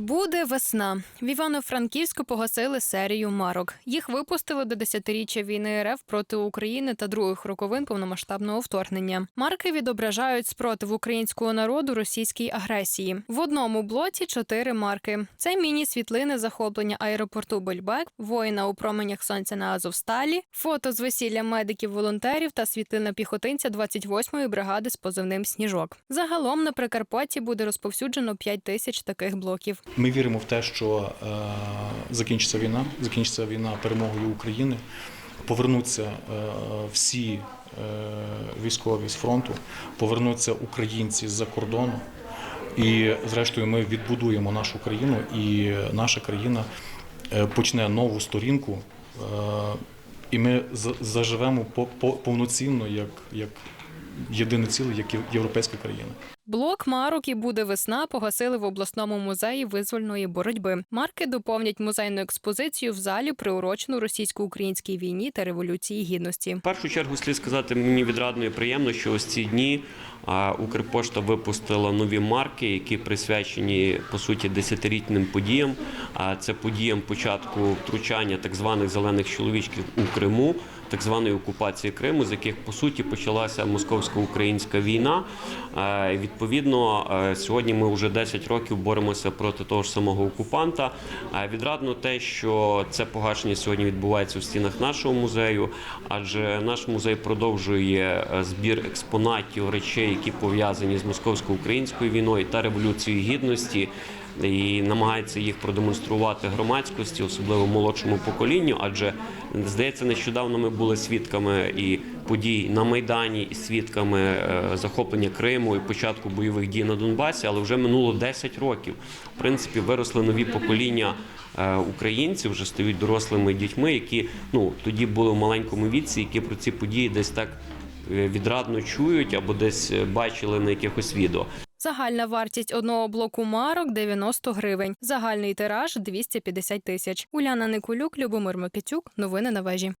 Буде весна. В Івано-Франківську погасили серію марок. Їх випустили до десятиріччя війни РФ проти України та других роковин повномасштабного вторгнення. Марки відображають спротив українського народу російській агресії. В одному блоці чотири марки: це міні-світлини захоплення аеропорту Бельбек, воїна у променях сонця на Азовсталі, фото з весілля медиків-волонтерів та світлина піхотинця 28-ї бригади з позивним Сніжок. Загалом на Прикарпатті буде розповсюджено 5 тисяч таких блоків. Ми віримо в те, що е, закінчиться війна, закінчиться війна перемогою України, повернуться е, всі е, військові з фронту, повернуться українці з-за кордону. І, зрештою, ми відбудуємо нашу країну, і наша країна почне нову сторінку, і ми заживемо по- по- повноцінно як єдине ціле, як європейська країна. Блок марок і буде весна погасили в обласному музеї визвольної боротьби. Марки доповнять музейну експозицію в залі, приурочену російсько-українській війні та революції гідності. В першу чергу слід сказати, мені відрадно і приємно, що ось ці дні Укрпошта випустила нові марки, які присвячені по суті десятирітним подіям. А це подіям початку втручання так званих зелених чоловічків у Криму, так званої окупації Криму, з яких по суті почалася московсько-українська війна. Відповідно, е, сьогодні ми вже 10 років боремося проти того ж самого окупанта. Відрадно те, що це погашення сьогодні відбувається в стінах нашого музею, адже наш музей продовжує е, збір експонатів, речей, які пов'язані з московсько-українською війною та революцією гідності. І намагається їх продемонструвати громадськості, особливо молодшому поколінню. Адже здається, нещодавно ми були свідками і подій на майдані, і свідками е, захоплення Криму і початку бойових дій на Донбасі, але вже минуло 10 років. В принципі, виросли нові покоління е, українців, вже стають дорослими дітьми, які ну тоді були в маленькому віці, які про ці події десь так е, відрадно чують або десь бачили на якихось відео. Загальна вартість одного блоку марок 90 гривень. Загальний тираж 250 тисяч. Уляна Никулюк, Любомир Микитюк. Новини на вежі.